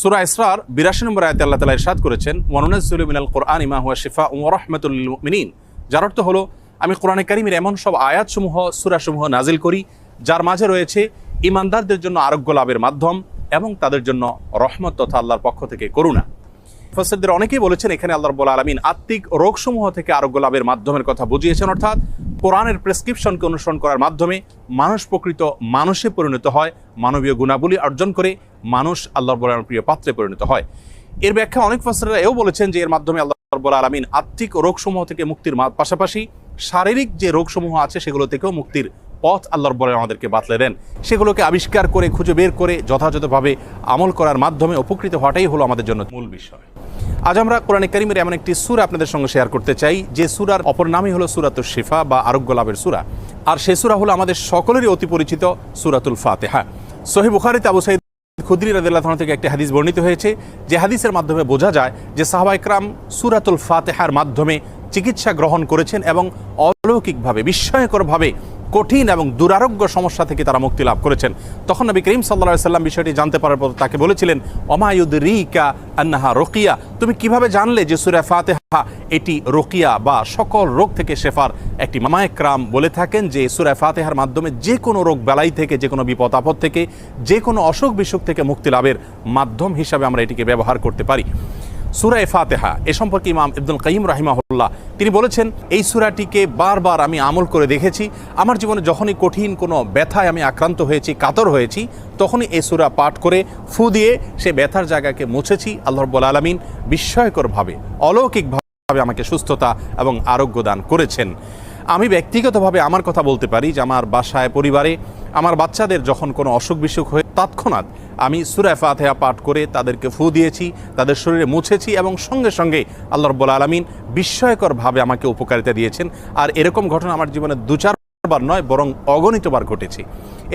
সুরা ইসরার বিরাশি নম্বর আয়তে আল্লাহ তালা ইরশাদ করেছেন, ওয়ানুনাজ্জুলু মিনাল কোরআন ইমা হুয়া শিফা ও রহমাতুল লিল মুমিনিন যার অর্থ হলো, আমি কোরআনে কারিমের এমন সব আয়াতসমূহ, সূরাসমূহ নাজিল করি, যার মাঝে রয়েছে ইমানদারদের জন্য আরোগ্য লাভের মাধ্যম এবং তাদের জন্য রহমত তথা আল্লাহর পক্ষ থেকে করুণা। ফসলদের অনেকেই বলেছেন, এখানে আল্লাহ রব্বুল আলমিন আত্মিক রোগসমূহ থেকে আরোগ্য লাভের মাধ্যমের কথা বুঝিয়েছেন অর্থাৎ কোরআনের প্রেসক্রিপশনকে অনুসরণ করার মাধ্যমে মানুষ প্রকৃত মানুষে পরিণত হয়, মানবীয় গুণাবলী অর্জন করে মানুষ আল্লাহ আলমের প্রিয় পাত্রে পরিণত হয়। এর ব্যাখ্যা অনেক ফসলরা এও বলেছেন যে এর মাধ্যমে আল্লাহ রব্বুল আলমিন আত্মিক রোগসমূহ থেকে মুক্তির পাশাপাশি শারীরিক যে রোগসমূহ আছে সেগুলো থেকেও মুক্তির পথ আল্লাহর বলে আমাদেরকে বাতলে দেন। সেগুলোকে আবিষ্কার করে, খুঁজে বের করে যথাযথভাবে আমল করার মাধ্যমে উপকৃত হওয়াটাই হলো আমাদের জন্য মূল বিষয়। আজ আমরা কোরআনে করিমের এমন একটি সুর আপনাদের সঙ্গে শেয়ার করতে চাই। যে সুরার অপর নামই হলো সুরাতুল শিফা বা আরোগ্য লাভের সুরা। আর সে সুরা হলো আমাদের সকলেরই অতি পরিচিত সুরাতুল ফাতেহা। সহি বুখারিতে আবু সাইদ খুদ্রি রাদিল্লা তাআলা থেকে একটি হাদিস বর্ণিত হয়েছে, যে হাদিসের মাধ্যমে বোঝা যায় যে সাহাবা ইকরাম সুরাতুল ফাতেহার মাধ্যমে চিকিৎসা গ্রহণ করেছেন এবং অলৌকিকভাবে, বিস্ময়করভাবে কঠিন এবং দুরারোগ্য সমস্যা থেকে তারা মুক্তি লাভ করেছেন। তখন নবী করিম সাল্লা সাল্লাম বিষয়টি জানতে পারার পর তাকে বলেছিলেন অমায়ুদ রিকা আন্নাহা রোকিয়া? তুমি কীভাবে জানলে যে সুরা ফাতেহা এটি রোকিয়া বা সকল রোগ থেকে শেফার একটি মামায়করাম বলে থাকেন যে সুরা ফাতেহার মাধ্যমে যে কোনো রোগ বেলাই থেকে, যে কোনো বিপদ আপদ থেকে, যে কোনো অসুখ বিসুখ থেকে মুক্তি লাভের মাধ্যম হিসাবে আমরা এটিকে ব্যবহার করতে পারি। সুরায় ফাতেহা, এ সম্পর্কে ইমাম ইবদুল কাইম রাহিমাহুল্লাহ তিনি বলেছেন, এই সুরাটিকে বারবার আমি আমল করে দেখেছি। আমার জীবনে যখনই কঠিন কোনো ব্যথায় আমি আক্রান্ত হয়েছি, কাতর হয়েছি, তখনই এই সুরা পাঠ করে ফু দিয়ে সে ব্যথার জায়গাকে মুছেছি। আল্লাহ রব্বুল আলমিন বিস্ময়করভাবে অলৌকিকভাবে আমাকে সুস্থতা এবং আরোগ্য দান করেছেন। আমি ব্যক্তিগতভাবে আমার কথা বলতে পারি যে, আমার বাসায়, পরিবারে আমার বাচ্চাদের যখন কোনো অসুখ বিসুখ হয়ে তৎক্ষণাৎ আমি সুরায় ফাতেহা পাঠ করে তাদেরকে ফু দিয়েছি, তাদের শরীরে মুছেছি এবং সঙ্গে সঙ্গে আল্লাহ রব্বুল আলমিন বিস্ময়করভাবে আমাকে উপকারিতা দিয়েছেন। আর এরকম ঘটনা আমার জীবনে দু চারবার নয়, বরং অগণিতবার ঘটেছে।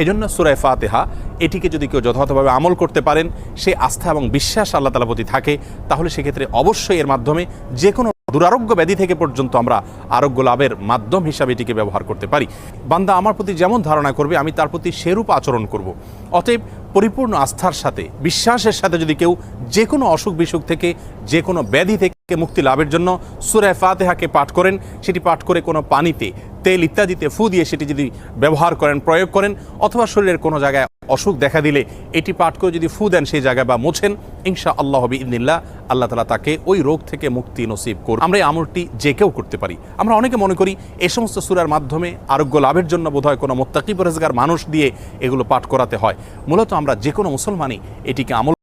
এজন্য সুরায় ফাতেহা এটিকে যদি কেউ যথাযথভাবে আমল করতে পারেন, সে আস্থা এবং বিশ্বাস আল্লাহ তালা প্রতি থাকে, তাহলে সেক্ষেত্রে অবশ্যই এর মাধ্যমে যে কোনো দুরারোগ্য ব্যাধি থেকে পর্যন্ত আমরা আরোগ্য লাভের মাধ্যম হিসাবে এটিকে ব্যবহার করতে পারি। বান্দা আমার প্রতি যেমন ধারণা করবে, আমি তার প্রতি সেরূপ আচরণ করব। অতএব পরিপূর্ণ আস্থার সাথে, বিশ্বাসের সাথে যদি কেউ যে কোনো অসুখ বিসুখ থেকে যে কোনো ব্যাধি থেকে মুক্তি লাভের জন্য সুরায় ফাতেহাকে পাঠ করেন, সেটি পাঠ করে কোনো পানিতে তেল ইত্যাদিতে ফু দিয়ে সেটি যদি ব্যবহার করেন, প্রয়োগ করেন, অথবা শরীরের কোনো জায়গায় অসুখ দেখা দিলে এটি পাঠ করে যদি ফু দেন সেই জায়গায় বা মোছেন ইনশা আল্লাহ হবি ইদিল্লা আল্লাহ তালা তাকে ওই রোগ থেকে মুক্তি নসিব করুন আমরা এই আমলটি যে কেউ করতে পারি। আমরা অনেকে মনে করি এ সমস্ত সুরার মাধ্যমে আরোগ্য লাভের জন্য বোধহয় কোনো মোত্তাকি পরেজগার মানুষ দিয়ে এগুলো পাঠ করাতে হয়। মূলত আমরা যে কোনো মুসলমানই এটিকে আমল